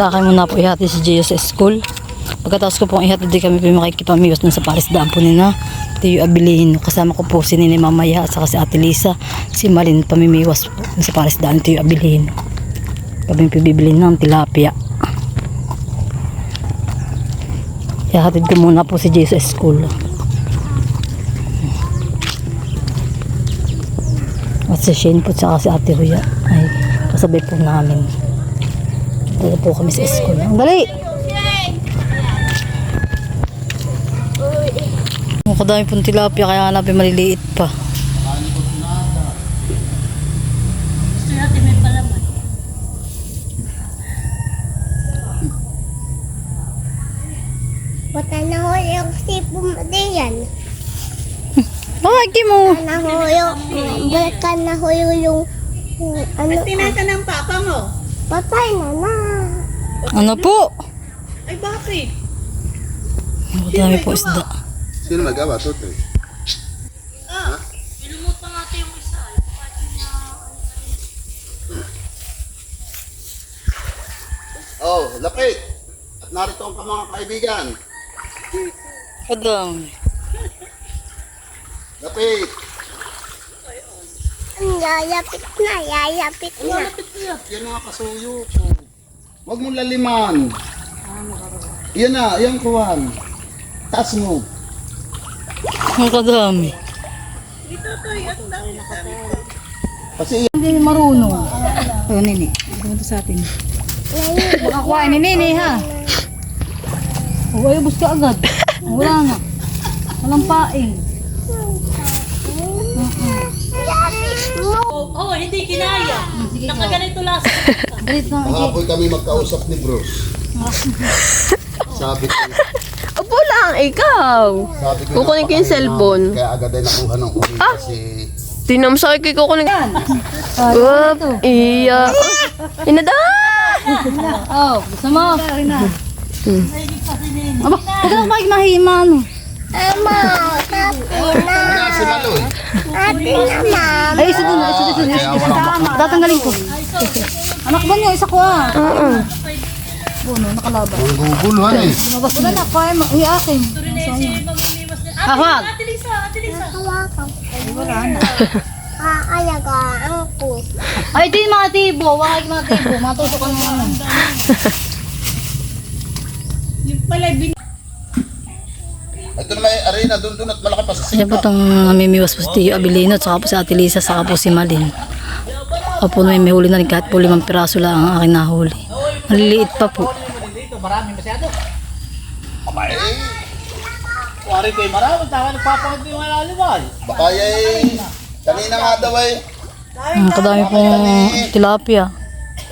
Takay muna po ihati si Gio school. Pagkatapos ko pong ihati, di kami po makikipamiwas na sa palisdaan po nina. Tiyo abilihin. Kasama ko po si Nini Mamaya at saka si Ate Lisa. Si Malin pamimiwas po sa palisdaan. Tiyo abilihin. Kami po bibili ng tilapia. Ihatid ko muna po si sa school. At si Shane po tsaka si Ate Huya ay kasabay po namin. Dala po kami sa school. Ang dali! Ang kadami pong tilapia kaya hanapin maliliit pa. Bata na ho yung sipo mo din yan. Bakit mo? Na ho yung, bata na ho yung, ano, Tinasa ng papa mo. Patay na na. Ano po? Ay, bakit? Ang kadami po isda. Sino nagawa? Tutoy. Oh, lapit. At narito ang mga kaibigan. Kadami. Lapit. Ang yayapit na, yayapit na. Yan mga kasuyo ko. Huwag mong laliman. Yan na, yan kuwan. Taas mo. Ang kadami. Kasi Hindi marunong. Oh, Nini. Kumunta sa atin. Baka kuhain ni Nini, ha? Oh, ayubos ka agad. Wala na. Walang paing. Oo, oh, hindi kinaya. Nakaganito na. kahapon kami magkausap ni Bruce. Sabi ko, Opo lang, ikaw. sabi ko Kukunin ko yung napakain cellphone. namin, Kaya agad ay nakuha ng uli kasi Tinamsakay ko kukunin. Wap, iya. Inada! Oh, gusto mo? Aba, ito na ano? Na. Wala si Maloy. Ate na, mama. Ay, isa dun, isa dun, isa dun. walang Tatanggalin ko. Anak ba niyo? Isa ko, ah. Buno, nakalaban. Ang guguluhan eh. Lumabas na na, kaya mo. Uy, akin. Hawag. Hawakan. Aalagaan ko. Ay, ito yung mga tibo. Wala yung mga tibo. Matusok ka ng ano. Yung pala. Ito na may arena doon doon at malaki pa sa Yan po singka. itong namimiwas po si Tio Abilino at saka po si Ate Lisa saka po si Malin. Ako po may may huli na rin kahit po limang piraso lang ang aking nahuli. Maliliit pa po. Abay, Wari ko yung marami, tama nagpapakot yung malalimal. baka yay. Kanina nga daw ay Ang kadami pong tilapia.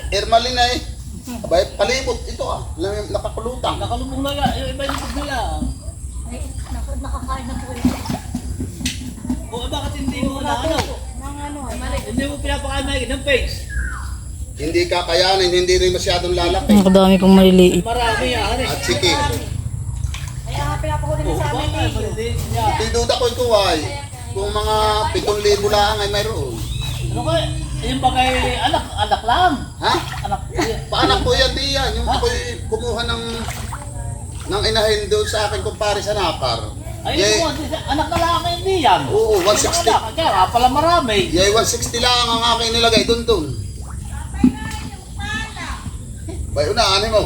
Ermalin ay. Abay, palibot ito ah. Nakakulutang. Nakalubong na yung iba yung nila. Ay, nakakain na po O bakit hindi mo na ano? Hindi mo pinapakain na ng face. Hindi kakayanin, hindi rin masyadong lalaki. Ang kadami pong maliliit. Marami yan. eh. At sige, O bakit? Hindi niya. hindi duda ko ito ay. Kung mga 7,000 lang ay mayroon. Ano kaya? Yung bagay anak, anak lang. Ha? Anak, Paanak ko yan, di yan. Yung ako'y kumuha ng ng inahin doon sa akin kumpare sa Nakar. ayun Yay, mo, anak na lang hindi yan. oo, 160. Anak, kaya pala marami. Yay, 160 lang ang aking nilagay doon doon. Bay, unaan mo.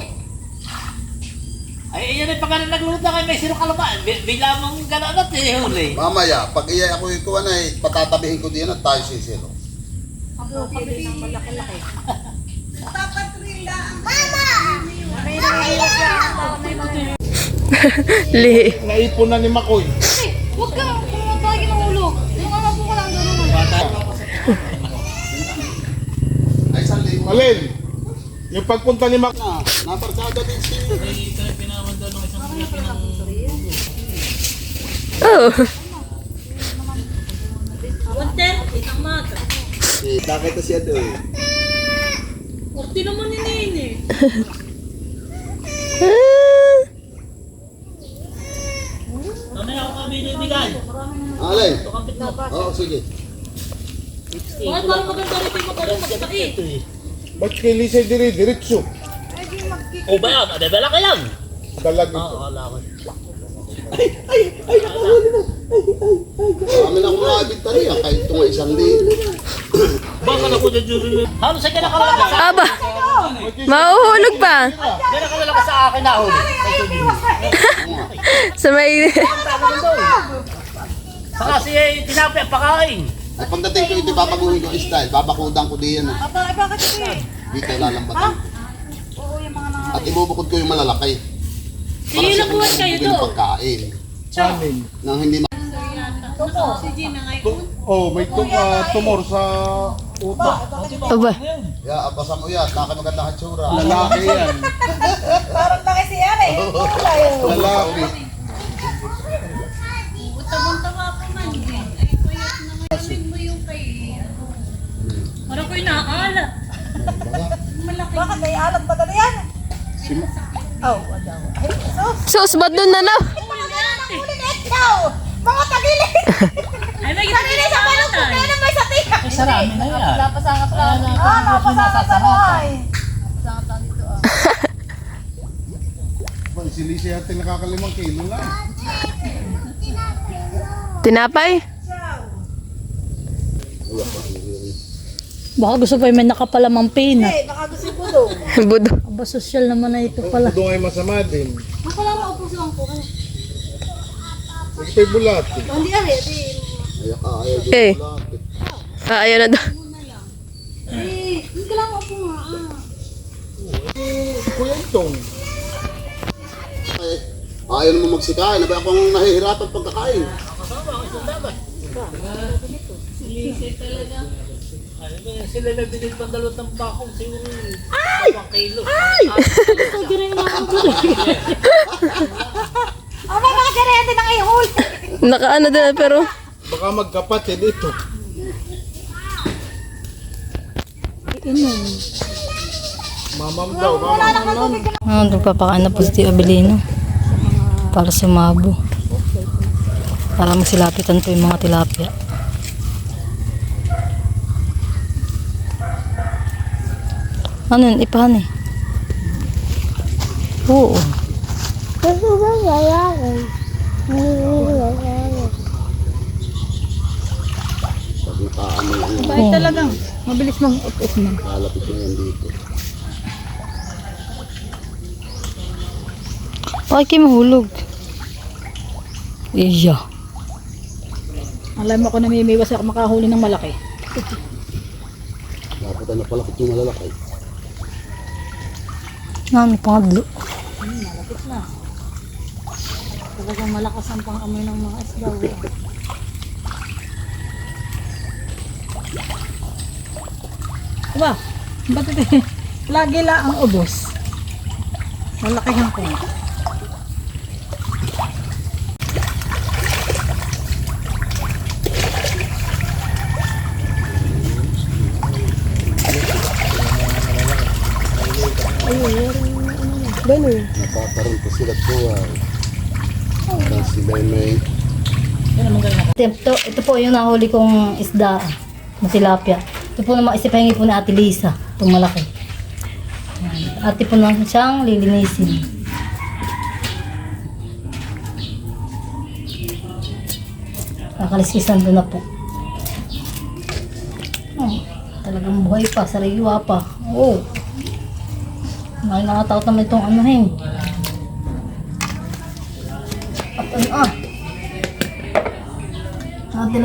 Ay, yan ay pagka nagluto kayo, may sino kalamaan. Bigla mong gano'n at eh, huli. Mamaya, pag iyay ako ikuha na, eh, patatabihin ko din at tayo sisiro. Li. Naipon na ni Makoy. Huwag ka kumapagin ng ulo. Yung ano po ko lang gano'n. Ay, isang libo. Alin? Yung pagpunta ni Makoy. Na, naparsada din si... Oh. Wanter, isang mata. Si, nakita siya doon. Orti naman ni Nene. Mamaya ako kami binibigay. Alay. Oo, sige. Bakit parang maganda rin yung maganda magpait? Ba't kay Lisa dire diretso? Di O ba yan? Adadala ka yan. Dalag Oo, ito. wala ko. Kami na kung nakabita riyan, kahit ito nga isang libo. Baka na ko dyan dyan. Ano sa kanya nakalala sa Aba, mauhulog pa. Kaya nakalala ka sa akin na huli. Sa may... Saka si tinapay pakain. At pagdating ko ito, babaguhin ko style. Babakudan ko diyan. ah. Dito lalambatan ko. At ibubukod ko yung malalaki. Sige, sa nabuhat kanya kayo ibubugin doon. pagkain. Nang hindi ma... Si Gina ngayon. Oh, may tum ah, tumor sa utak. Aba, Ya, abasa mo yan. Nakamaganda ka tsura. Lalaki yan. Lalaki. Tabang-taba pa man din. Ay, payat naman. Sabi mo yung kay... Parang ko'y. Malaki. Bakit may alat ba na yan? Sus, ba't doon na na? Mga tagili! Ay, may gitagili sa palutay. Ano may sa tika? Sarami na yan. Ah, napasangat sa buhay. Ba, Si Lisa yata nakakalimang kilo lang. Tinapay? Baka gusto pa yung may nakapalamang peanut. Budo. Aba, social naman na ito pala. Doon ay masama din. Ito bulat. Ayak ka, ayaw dyan. Eh. Ah, ayaw na daw. Kuya itong. Eh, Ayaw naman magsikain. Nabi akong nahihirapan pagkakain. Sila na binili pang dalawang ng bakong siguro. Ay! kilo. Ay! Ano mga karente ng ihul? Nakaano din na, pero... Baka magkapatid ito. Mamam daw, mamam. Ah, nagpapakain na po si Tio Abilino. Para sumabo. Para magsilapitan po yung mga tilapia. Ano yun? Ipahan eh. Oo. Gusto ba lalaki? Pagkitaan mo lang. Bakit talagang? Mabilis mang upos mo. Lalapit ko yan dito. Bakit kayo mahulog? Iya. Alam mo ako namimiwas ako makahuli ng malaki. Dapat ay napalakit yung malalaki. Nami pangadlo. Talagang malakas ang pang-amoy ng mga isda. Aba, ba't ito? Lagi lang ang ubos. Malakihan ko. Napakaroon pa sila buhay. Parang sila may Ito, ito po yung nahuli kong isda na tilapia. Ito po naman isipahingi po ni Ate Lisa. Itong malaki. Yan. Ate po na siyang lilinisin. Kakaliskisan doon na po. Oh, talagang buhay pa, sariwa pa. Oo. Oh. Nakinatakot naman itong anuhin. At ano ah. Ate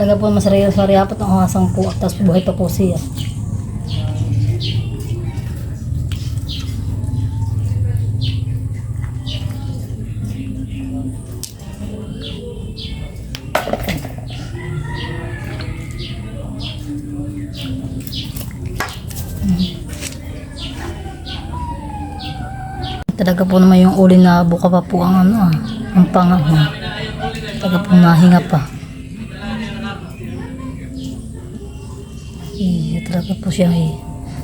Talaga po naman sarili sa apat ng asang kuwak. Tapos buhay pa po siya. talaga po naman yung uli na buka pa po ang ano ah, ang pangako. Talaga po nahinga pa. Iya, talaga po siya eh.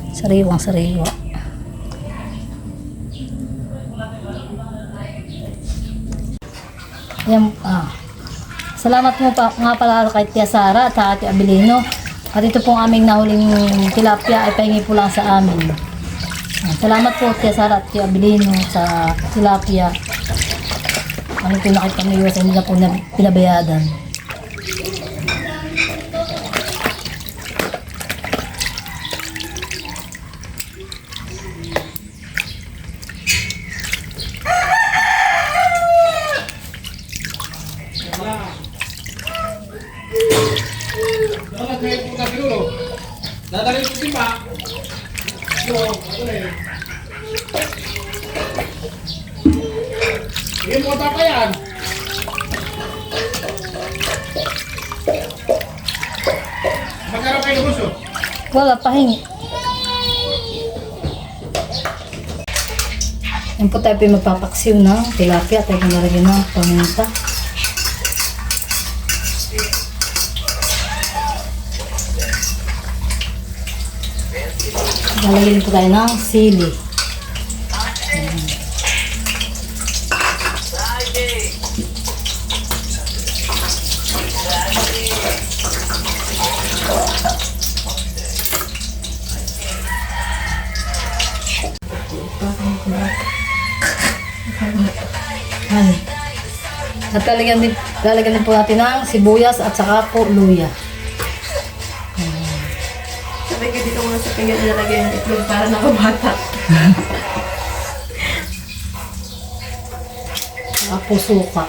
Sariwang sariwa. Yan, ah. Salamat mo pa nga pala kay Tia Sara at sa Ate Abilino. At ito pong aming nahuling tilapia ay pahingi po lang sa amin. Ah, Salamat po Tia Sara at Tia Abilino sa tilapia. Ano po nakita mo yun, hindi na po na pinabayadan. Dadalhin ko si Pa. Yo, ako na yun. Sige mo pa yan. Magkarap kayo gusto. Wala, pahingi. Yan po tayo po magpapaksiw ng tilapia. Tayo po nalagyan ng paminta. Lalagyan po tayo ng sili. Ayan. At lalagyan din, lalagyan din po natin ng sibuyas at saka po luya. Sabi ko dito muna sa pinggan nilagay yung itlog para nakabata. Saka po suka.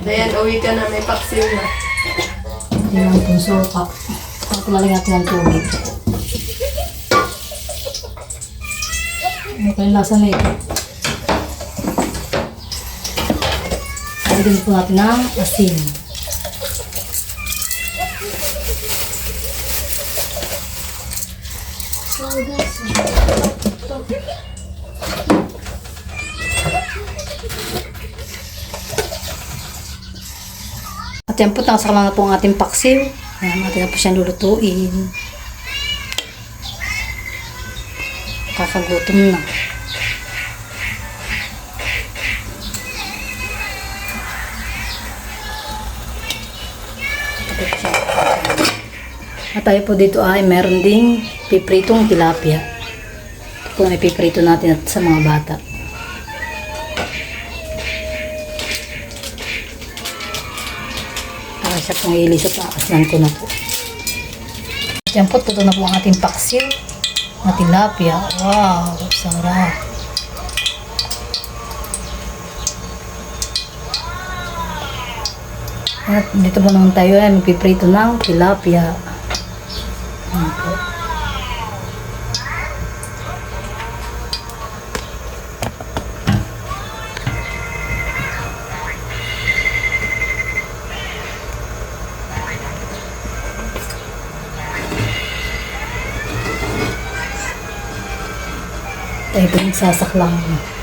Dayan, uwi ka na, may paksiw na. Hindi lang po suka. Po lalagyan natin ng tubig. Yung lasa na ito? Lalagyan po natin ng asin. At yan po, nasa na po ang ating paksiw. Ayan, natin na po siyang lulutuin. Kakagutom na. At tayo po dito ay meron ding pipritong tilapia. Ito po na piprito natin at sa mga bata. Para siya pong ilis at nakasnan ko na po. Yan po, tuto na po ang ating paksiw na tilapia. Wow, sarap. At dito po naman tayo ay magpiprito ng tilapia. Yan po. Tayo po nagsasaklang. Kain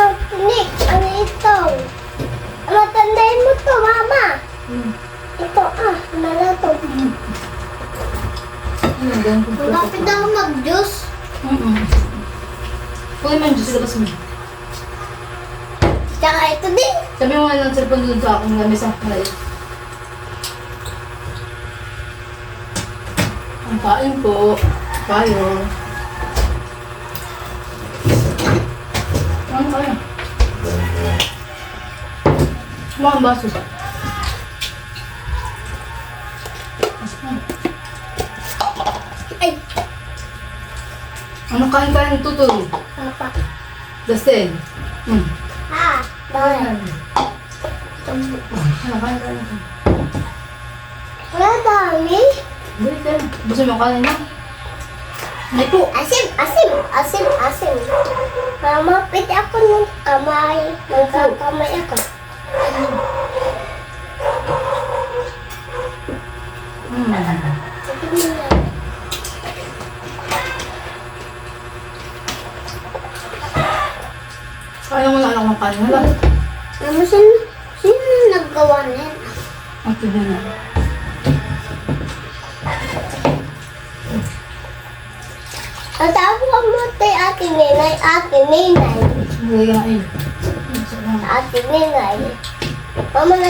ako ng tinik. Ano ito? Ano, mo to, mama. Ito, ah, nalato. Hmm, ganun po. Bakit ako mag-juice? Mm-mm. Kuya man, Diyos, labas mo. Tsaka ito din. Sabi mo nga ng cellphone doon sa aking lamesa. Malay. Ang kain po. Kayo. Mga baso. Ay, Ano kain kain tutul? papa. Dustin. Hmm. Ah, dahil. Ano kain kain? Wala dami. Balik ka. Gusto mo kain na? Ay po. Asim, asim, asim, asim. Mamapit ako ng kamay. Magkakamay ako. Hmm. Kaya mo na lang makain lang. Naman sino, sino naggawa na yan? Ang tignan na. Ang tawag mo tayo ate Ninay, ate Ninay, Hindi na eh. ate Ninay. Mama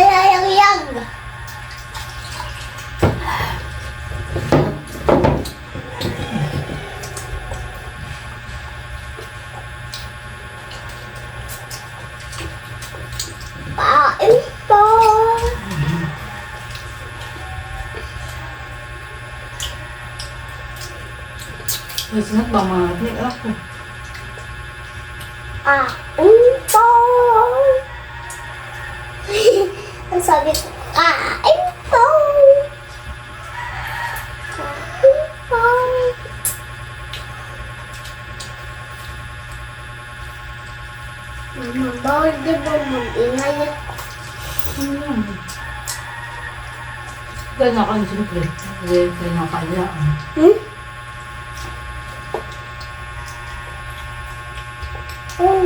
Sinat ba mga hindi anak ko. Pain po. Ang sabi ko, po. Kain po. Mama, bawal di ba mag-ingay Ano yan? Kaya na siyempre. Kasi kaya na kain niya. Hmm?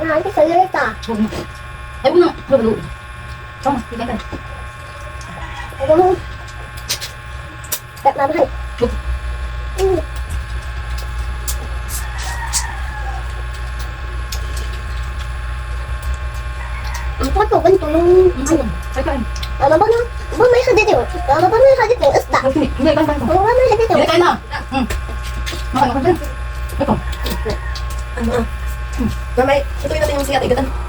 na, hindi sa na. Ay, huwag na. Huwag na. Tama, tignan ka. Ano mo? Tak. Huwag. Hmm. Ang photo, ganito yung ano. Ay, kain. Ano ba na? Ba may hadit yun? Ano ba may hadit yung isda? Ay, hindi. Hindi, kain. Ano ba may hadit yung Hindi, kain na. Hmm. Dyan. Ito. Ano Mamay, ito natin yung siya, igatan.